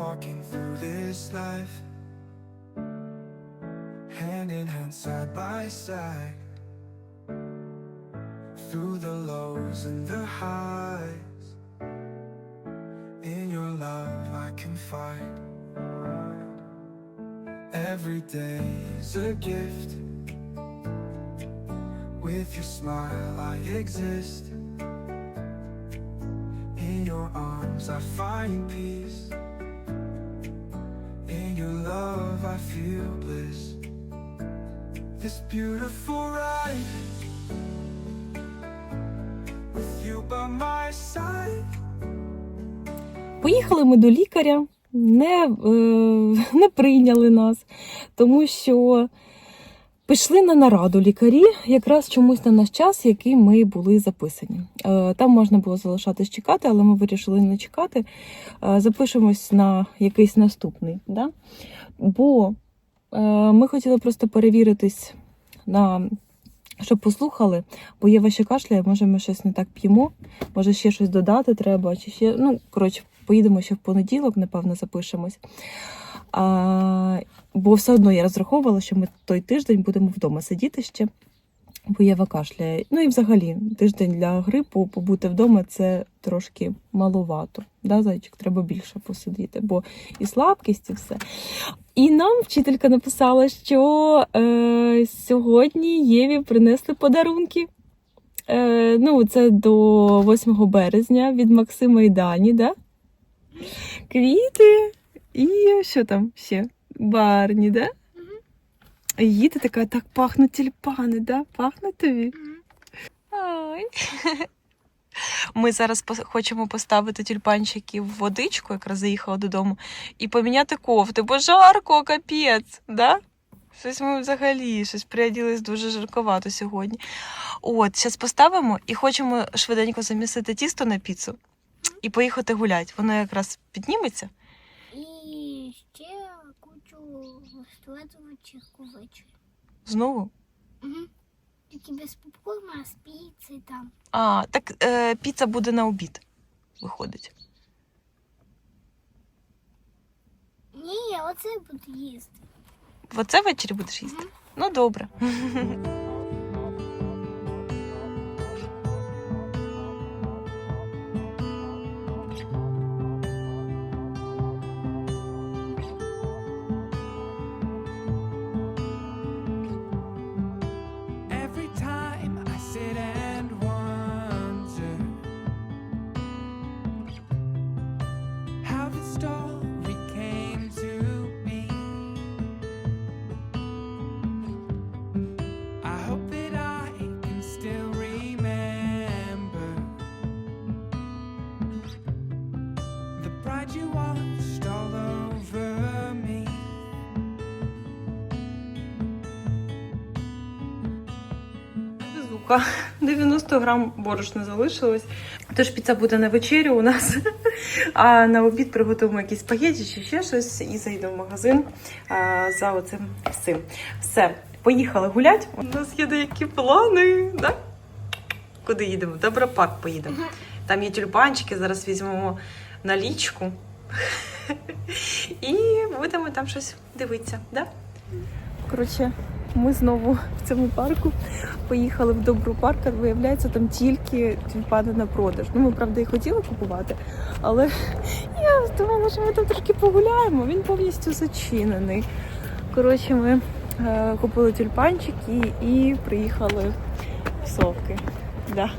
walking through this life, hand in hand, side by side. Through the lows and the highs, in your love I. Every day's a gift. With your smile I exist. In your arms I find peace. Feel bliss. This beautiful ride. With you by my side. Поїхали ми до лікаря, не, е, не прийняли нас, тому що пішли на нараду лікарі якраз чомусь на наш час, який ми були записані. Е, Там можна було залишатись чекати, але ми вирішили не чекати. Е, Запишемось на якийсь наступний. Да? Бо е, ми хотіли просто перевіритись на. Щоб послухали, бо є ваші кашляє, може ми щось не так п'ємо, може ще щось додати треба, чи ще. Ну, коротше, поїдемо ще в понеділок, напевно, запишемось. А, бо все одно я розраховувала, що ми той тиждень будемо вдома сидіти ще, бо Єва кашляє. Ну і взагалі, тиждень для грипу побути вдома це трошки маловато. Да, зайчик, треба більше посидіти, бо і слабкість, і все. І нам вчителька написала, що е, сьогодні Єві принесли подарунки. Е, ну, це до 8 березня від Максима і Дані, да? Квіти. І що там ще? Барні, да? Їде така, так пахнуть тюльпани, да? Пахнуть тобі? Ай. Ми зараз хочемо поставити тюльпанчики в водичку, якраз заїхала додому, і поміняти кофти, бо жарко, капець, да? Щось ми взагалі щось приоділись дуже жарковато сьогодні. От, зараз поставимо і хочемо швиденько замісити тісто на піцу і поїхати гуляти. Воно якраз підніметься. І ще кучу складувачів ввечері. Знову. Угу. Тільки без попкорна, а з піци там. А, так е, піца буде на обід, виходить. Ні, оце буду їсти. В оце ввечері будеш їсти? Ну, добре. Везуха. 90 грам борошна залишилось. Тож піца буде на вечерю у нас. А на обід приготуємо якісь спагеті чи ще щось і зайдемо в магазин за оцим всім. Все, поїхали гуляти. У нас є деякі плани. Да? Куди їдемо? Добропарк поїдемо. Там є тюльпанчики, зараз візьмемо налічку. І будемо там щось дивитися. Да? Коротше, ми знову в цьому парку поїхали в добру парк, виявляється, там тільки тюльпани на продаж. Ну, ми, правда, і хотіли купувати, але я думала, що ми там трошки погуляємо. Він повністю зачинений. Коротше, ми е, купили тюльпанчики і приїхали в совки. Да.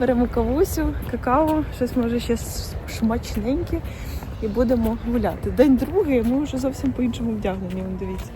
Беремо кавусю, какао, щось може ще смачненьке, і будемо гуляти. День другий, ми вже зовсім по-іншому вдягнені. Дивіться.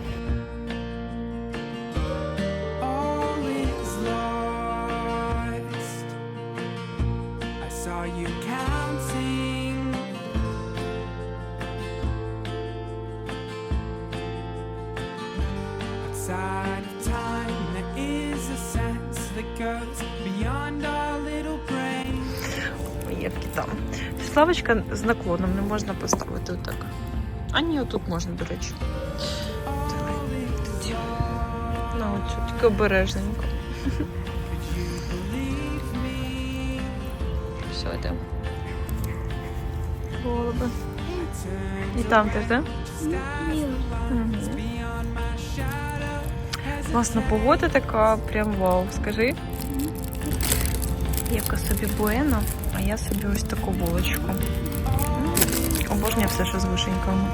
Євки там. Славочка з наклоном не можна поставити отак. А ні, отут можна, до речі. Давай. Is. На оцю, тільки обережненько. Все, йдемо. Голуби. І там теж, так? Класна погода така, прям вау, скажи. Євка собі буено, а я собі ось таку булочку. Обожнюю все, що з вишеньками.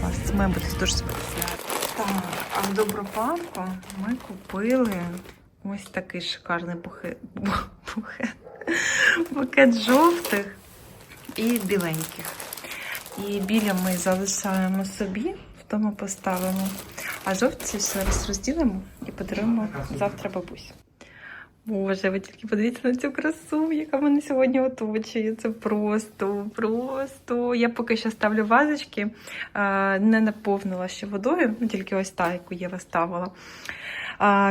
Клас, це має бути дуже смачно. Так, а в Добропавку ми купили ось такий шикарний бухет, бухет, букет жовтих і біленьких. І біля ми залишаємо собі, вдома поставимо. А жовті зараз розділимо і подаруємо завтра бабусі. Боже, ви тільки подивіться на цю красу, яка мене сьогодні оточує. Це просто, просто. Я поки що ставлю вазочки, не наповнила ще водою, ну, тільки ось та, яку Єва ставила.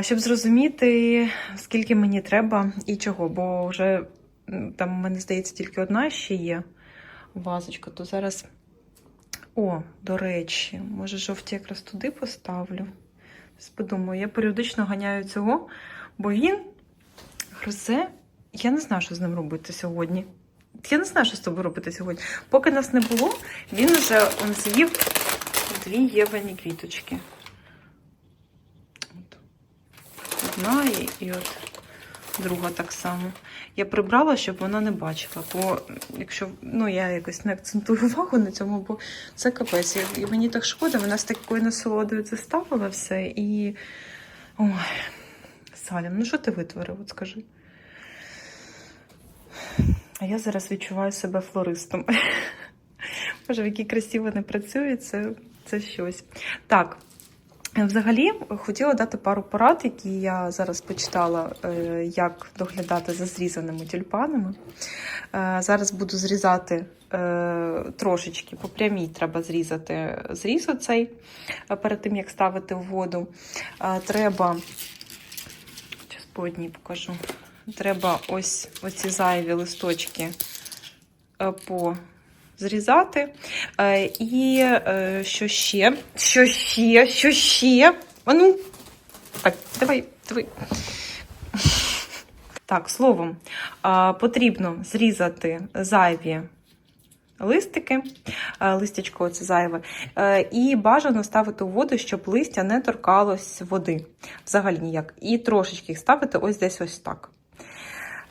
Щоб зрозуміти, скільки мені треба і чого, бо вже там, мені здається, тільки одна ще є вазочка, то зараз. О, до речі, може жовті якраз туди поставлю. Подумаю, я періодично ганяю цього, бо він гризе. Я не знаю, що з ним робити сьогодні. Я не знаю, що з тобою робити сьогодні. Поки нас не було, він вже он з'їв дві євані квіточки. От. Одна і, і от друга так само. Я прибрала, щоб вона не бачила. Бо якщо ну, я якось не акцентую увагу на цьому, бо це капець. І мені так шкода, вона з такою насолодою це ставила все. І. Ой, Салім, ну що ти витворив? От скажи. А я зараз відчуваю себе флористом. Боже, в якій красі вони працюють, це, це щось. Так. Взагалі, хотіла дати пару порад, які я зараз почитала, е, як доглядати за зрізаними тюльпанами. Е, Зараз буду зрізати е, трошечки по прямій треба зрізати зріз оцей перед тим, як ставити в воду. Треба, по одній покажу. Треба ось оці зайві листочки е, по зрізати. Е, І е, що ще? Що ще? Що ще? А ну, так, давай, давай. Так, словом, потрібно зрізати зайві листики, е, листячко це зайве, е, і бажано ставити у воду, щоб листя не торкалось води. Взагалі ніяк. І трошечки їх ставити ось десь ось так.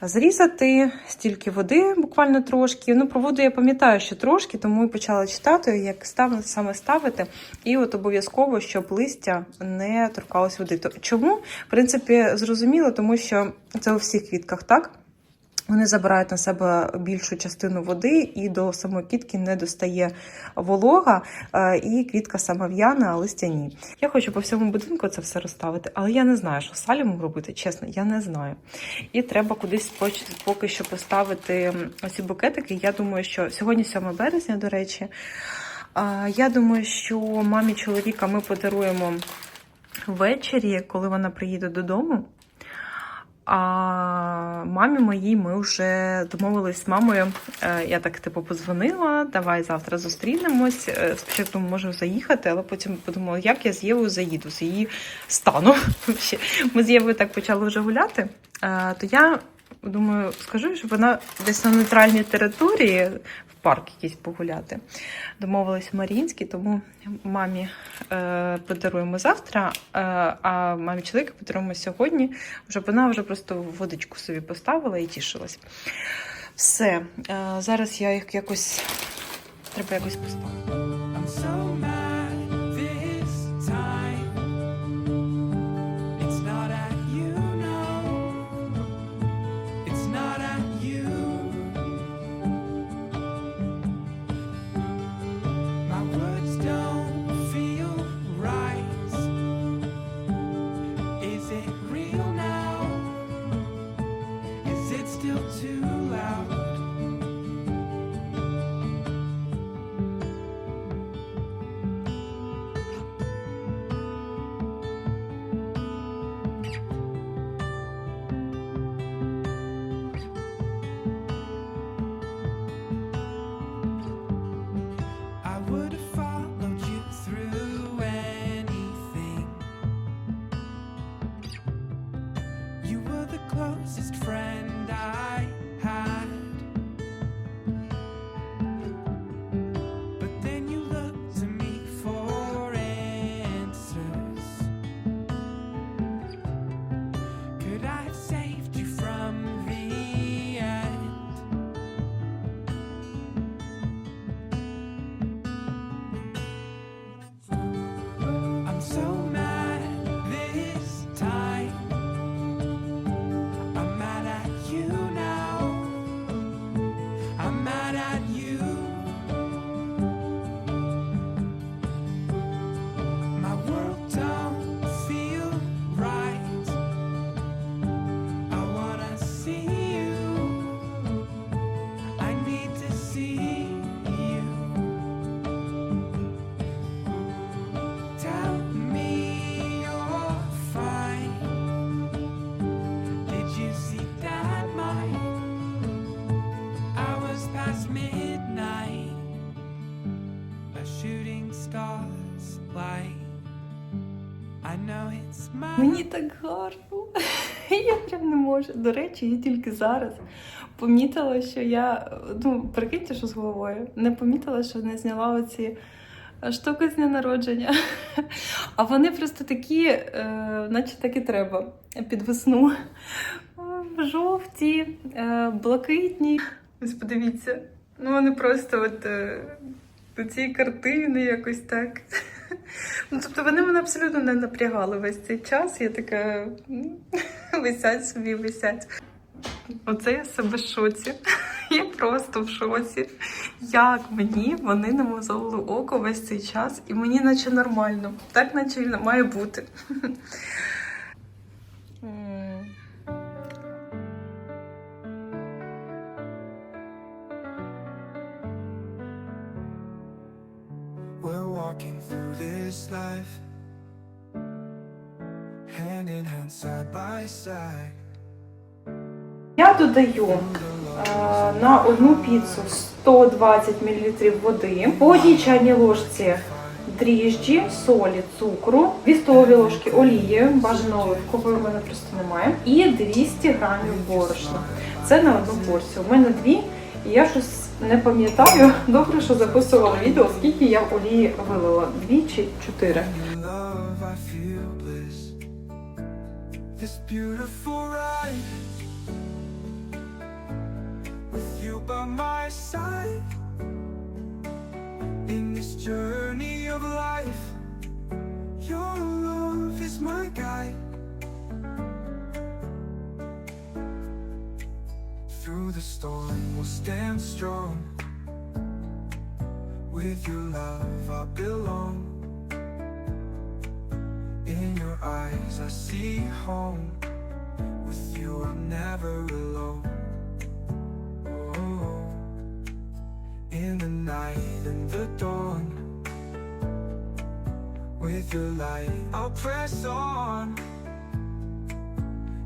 Зрізати стільки води, буквально трошки. Ну, про воду я пам'ятаю, що трошки, тому і почала читати, як став, саме ставити. І от обов'язково, щоб листя не торкалось води. Чому? В принципі, зрозуміло, тому що це у всіх квітках так. Вони забирають на себе більшу частину води, і до самої квітки не достає волога, е, і квітка сама в'яне, а листя ні. Я хочу по всьому будинку це все розставити, але я не знаю, що з салімом робити, чесно, я не знаю. І треба кудись поки що поставити оці букетики. Я думаю, що сьогодні 7 березня, до речі. Я думаю, що мамі чоловіка ми подаруємо ввечері, коли вона приїде додому. А мамі моїй ми вже домовились з мамою. е, Я так типу позвонила, давай завтра зустрінемось. Е, Спочатку ми можемо заїхати, але потім подумала, як я з Євою заїду, з її стану. Ми з Євою так почали вже гуляти. Е, То я думаю, скажу, щоб вона десь на нейтральній території в парк якийсь погуляти. Домовились в Маріїнській, тому мамі е, подаруємо завтра, е, а мамі чоловіка подаруємо сьогодні, щоб вона вже просто водичку собі поставила і тішилась. Все, е, зараз я їх якось треба якось поставити. Мені так гарно. Я прям не можу. До речі, я тільки зараз помітила, що я, ну, прикиньте, що з головою, не помітила, що не зняла оці штуки з дня народження. А вони просто такі, е, наче так і треба, під весну. Е, Жовті, е, блакитні. Ось подивіться. Ну, вони просто от е, до цієї картини якось так. Ну, тобто вони мене абсолютно не напрягали весь цей час. Я така висять собі, висять. Оце я себе в шоці. Я просто в шоці. Як мені вони не мозолили око весь цей час, і мені наче нормально. Так наче має бути. Я додаю е, на одну піцу 120 мл води, по одній чайній ложці дріжджі, солі, цукру, 2 столові ложки олії, бажано оливкової в мене просто немає, і 200 грамів борошна. Це на одну порцію. У мене дві, і я щось не пам'ятаю. Добре, що записувала відео, скільки я олії вилила. Дві чи чотири. This beautiful ride with you by my side in this journey of life. Your love is my guide. Through the storm, we'll stand strong. With your love, I belong. In your eyes, I see home. With you, I'm never alone. Oh, in the night and the dawn. With your light, I'll press on.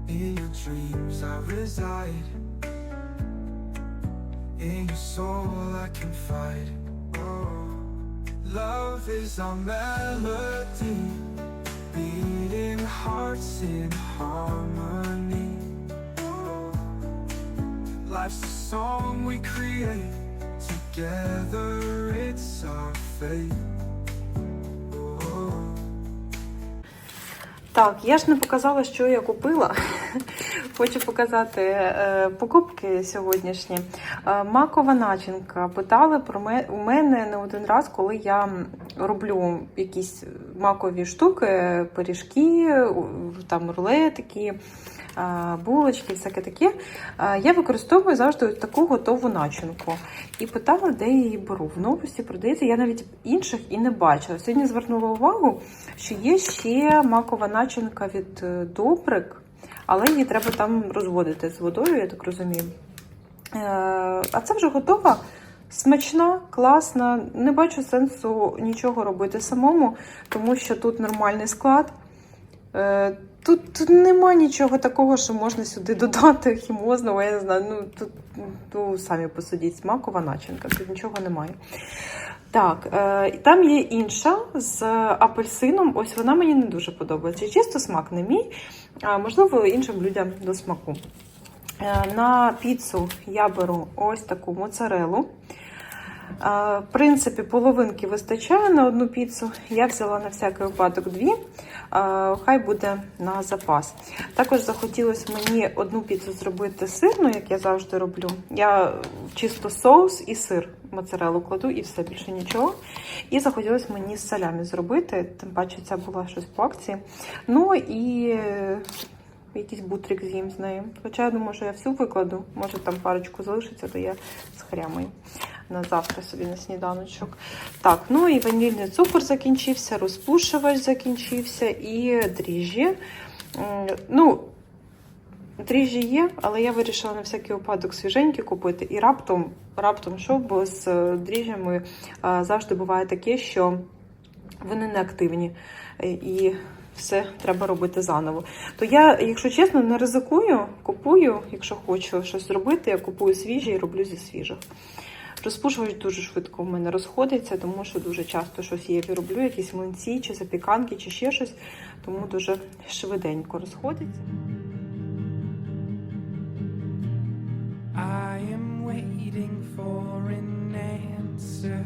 In your dreams, I reside. In your soul, I confide. Oh, love is our melody. Oh. Так, я ж не показала, що я купила. Хочу показати е, покупки сьогоднішні. Е, макова начинка. Питали про ме- у мене не один раз, коли я роблю якісь макові штуки, пиріжки, там рулетики. е, Булочки, всяке таке. Я використовую завжди таку готову начинку. І питала, де я її беру. В новості продається. Я навіть інших і не бачила. Сьогодні звернула увагу, що є ще макова начинка від Добрик, але її треба там розводити з водою, я так розумію. Е, А це вже готова. Смачна, класна. Не бачу сенсу нічого робити самому, тому що тут нормальний склад. Е, Тут, нема нічого такого, що можна сюди додати хімозного, я не знаю. Ну тут ну, самі посудіть, смакова начинка, тут нічого немає. Так, е, там є інша з апельсином. Ось вона мені не дуже подобається. Чисто смак не мій, а можливо, іншим людям до смаку. Е, на піцу я беру ось таку моцарелу. Е, В принципі, половинки вистачає на одну піцу. Я взяла на всякий випадок дві. Хай буде на запас. Також захотілося мені одну піцу зробити сирну, як я завжди роблю. Я чисто соус і сир моцарелу кладу і все більше нічого. І захотілося мені з салямі зробити, тим паче ця була щось по акції. Ну і е, якийсь бутрик з'їм з нею. Хоча я думаю, що я всю викладу, може там парочку залишиться, то я з хрямою на завтра собі на сніданочок. Так, ну і ванільний цукор закінчився, розпушувач закінчився і дріжджі. Ну, дріжджі є, але я вирішила на всякий випадок свіженькі купити. І раптом, раптом що, бо з е, дріжджами е, завжди буває таке, що вони не активні. Е, І все треба робити заново. То я, якщо чесно, не ризикую, купую, якщо хочу щось зробити, я купую свіжі і роблю зі свіжих. Розпушувач дуже швидко в мене розходиться, тому що дуже часто щось є роблю, якісь млинці чи запіканки, чи ще щось. тому дуже швиденько розходиться. Waiting for an answer.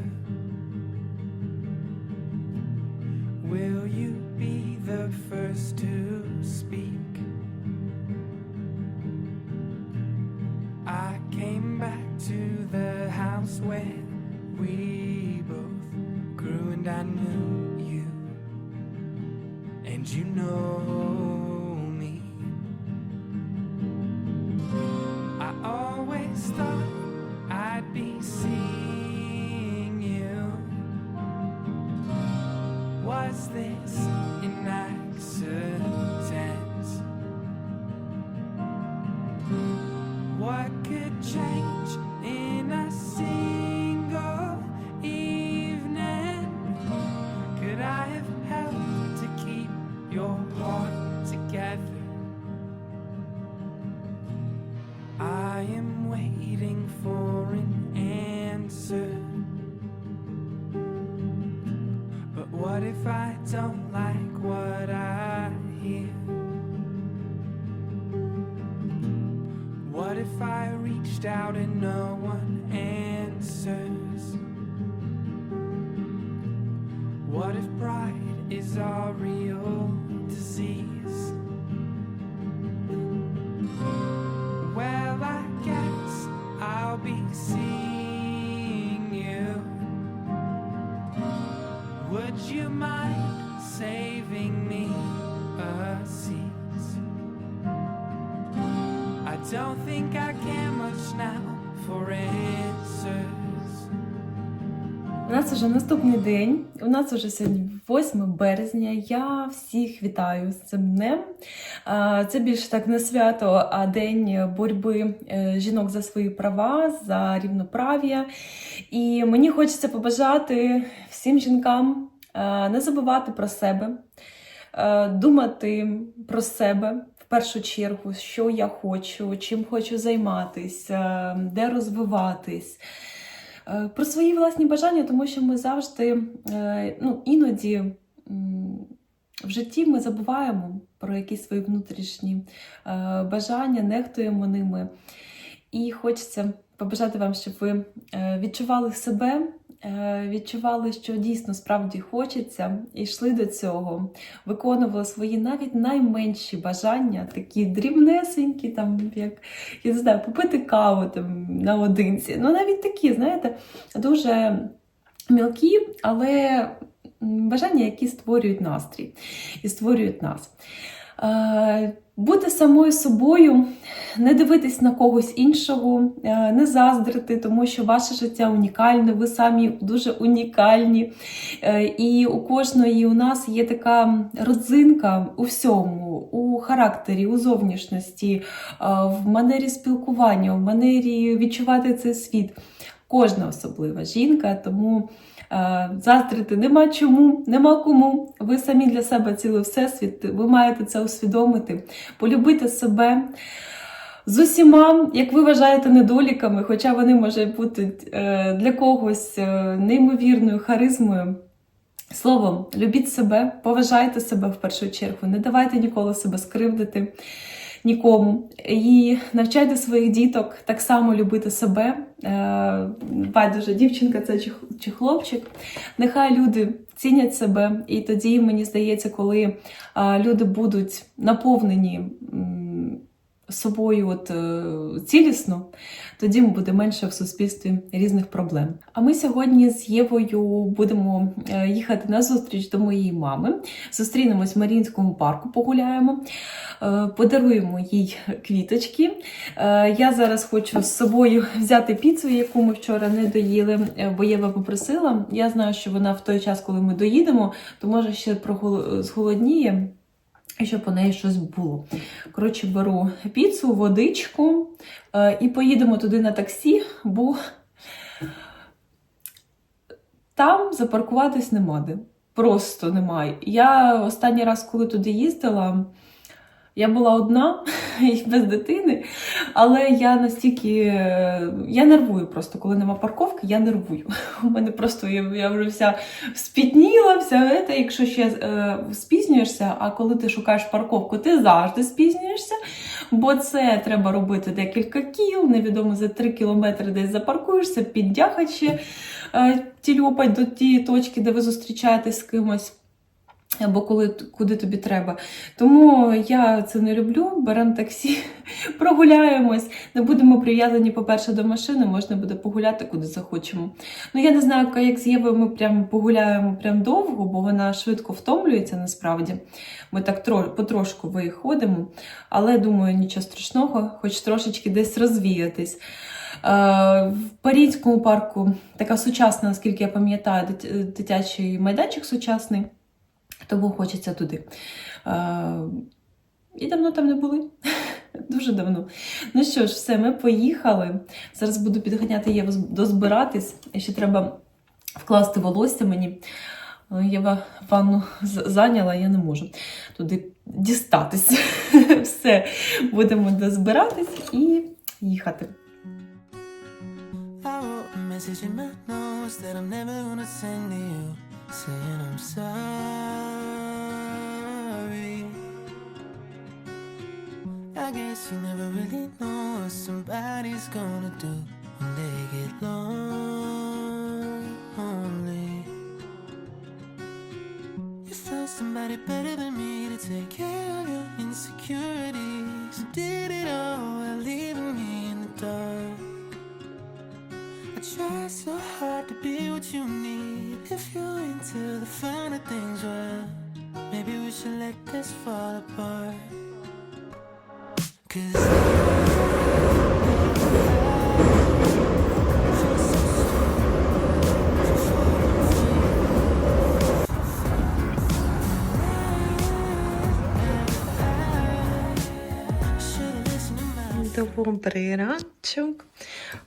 Will you be the first to speak? I came back to the house where we both grew, and I knew you, and you know what if I don't like what I hear? What if I reached out and no one answers? What if pride is our real disease? Нас вже наступний день. У нас вже сьогодні 8 березня. Я всіх вітаю з цим днем. Це більше так не свято, а день боротьби е, жінок за свої права, за рівноправ'я. І мені хочеться побажати всім жінкам е, не забувати про себе, е, думати про себе. В першу чергу, що я хочу, чим хочу займатися, де розвиватись. Е, Про свої власні бажання, тому що ми завжди, е, ну, іноді в житті ми забуваємо про якісь свої внутрішні е, бажання, нехтуємо ними. І хочеться побажати вам, щоб ви відчували себе, відчували, що дійсно справді хочеться, і йшли до цього, виконували свої навіть найменші бажання, такі дрібнесенькі, там, як я не знаю, попити каву там наодинці. Ну, навіть такі, знаєте, дуже мілкі, але бажання, які створюють настрій і створюють нас. Бути самою собою, не дивитись на когось іншого, е, не заздрити, тому що ваше життя унікальне, ви самі дуже унікальні. Е, І у кожної у нас є така родзинка у всьому, у характері, у зовнішності, е, в манері спілкування, в манері відчувати цей світ. Кожна особлива жінка, тому заздрити нема чому, нема кому. Ви самі для себе цілий всесвіт, ви маєте це усвідомити, полюбити себе. З усіма, як ви вважаєте, недоліками, хоча вони можуть бути е, для когось е, неймовірною харизмою. Словом, любіть себе, поважайте себе в першу чергу, не давайте ніколи себе скривдити нікому. І навчайте своїх діток так само любити себе. Е, Байдуже, дівчинка це чи, чи хлопчик. Нехай люди цінять себе, і тоді, мені здається, коли е, люди будуть наповнені. Собою от е, цілісно, тоді буде менше в суспільстві різних проблем. А ми сьогодні з Євою будемо е, їхати на зустріч до моєї мами. Зустрінемось в Марінському парку, погуляємо, е, подаруємо їй квіточки. Я зараз хочу з собою взяти піцу, яку ми вчора не доїли, бо Єва попросила. Я знаю, що вона в той час, коли ми доїдемо, то може ще зголодніє. Щоб у неї щось було. Коротше, беру піцу, водичку е, і поїдемо туди на таксі, бо там запаркуватись нема де. Просто немає. Я останній раз, коли туди їздила, Я була одна і без дитини, але я настільки я нервую просто, коли нема парковки, я нервую. У мене просто я, я вже вся спітніла, вся це, якщо ще е, спізнюєшся, а коли ти шукаєш парковку, ти завжди спізнюєшся, бо це треба робити декілька кіл, невідомо за 3 кілометри десь запаркуєшся, піддяхать ще е, тільопать до тієї точки, де ви зустрічаєтесь з кимось. Або коли куди тобі треба. Тому я це не люблю. Беремо таксі, прогуляємось. Не будемо прив'язані, по-перше, до машини, можна буде погуляти куди захочемо. Ну я не знаю, як з Євою ми прям погуляємо прям довго, бо вона швидко втомлюється насправді. Ми так тро- потрошку виходимо, але думаю, нічого страшного, хоч трошечки десь розвіятись. Е, В Парійському парку така сучасна, наскільки я пам'ятаю, дитячий майданчик сучасний. Тому хочеться туди. Е, І давно там не були. Дуже давно. Ну що ж, все, ми поїхали. Зараз буду підганяти Єву дозбиратись. Ще треба вкласти волосся мені. Але Єва ванну зайняла, я не можу туди дістатись. Все, будемо дозбиратись і їхати. Message in my notes that I'm never gonna send to you, saying I'm sorry. I guess you never really know what somebody's gonna do when they get lonely. You found somebody better than me to take care of your insecurities. You did it all while leaving me in the dark. I tried so hard to be what you need. If you're into the finer things, well, maybe we should let this fall apart. Cause Should've listened to my Добрий раночок.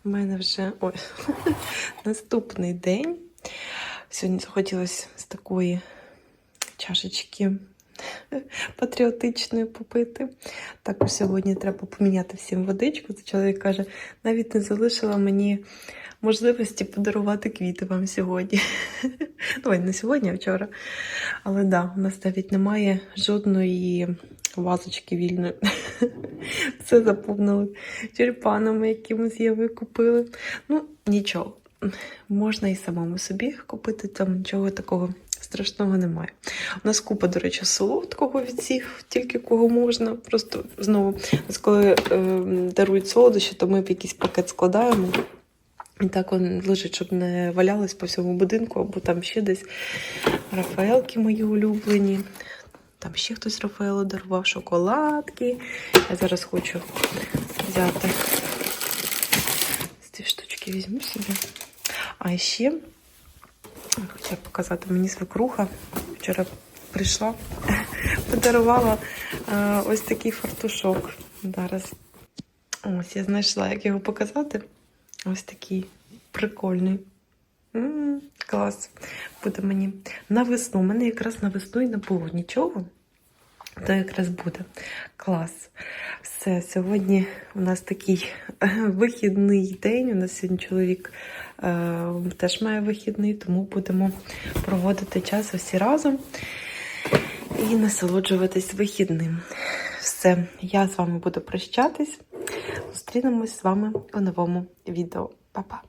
У мене вже ой, наступний день. Сьогодні захотілося з такої чашечки патріотичної попити. Також сьогодні треба поміняти всім водичку. Це чоловік каже, навіть не залишила мені можливості подарувати квіти вам сьогодні. Ну, не сьогодні, а вчора. Але так, да, у нас навіть немає жодної вазочки вільної. Все заповнили тюльпанами, які ми з купили. Ну, нічого. Можна і самому собі купити, там нічого такого страшного немає. У нас купа, до речі, солодкого від всіх, тільки кого можна. Просто знову, коли е, дарують солодощі, то ми в якийсь пакет складаємо. І так він лежить, щоб не валялось по всьому будинку, або там ще десь Рафаелки мої улюблені. Там ще хтось Рафаелу дарував шоколадки. Я зараз хочу взяти ці штучки візьму собі. А ще хочу показати мені свекруха. Вчора прийшла, подарувала е, ось такий фартушок. Зараз ось я знайшла, як його показати. Ось такий прикольний. М, клас. Буде мені на весну. У мене якраз на весну і не було нічого. То якраз буде клас. Все, сьогодні у нас такий е, вихідний день. У нас сьогодні чоловік е, теж має вихідний, тому будемо проводити час усі разом і насолоджуватись вихідним. Все, я з вами буду прощатись. Зустрінемось з вами у новому відео. Па-па!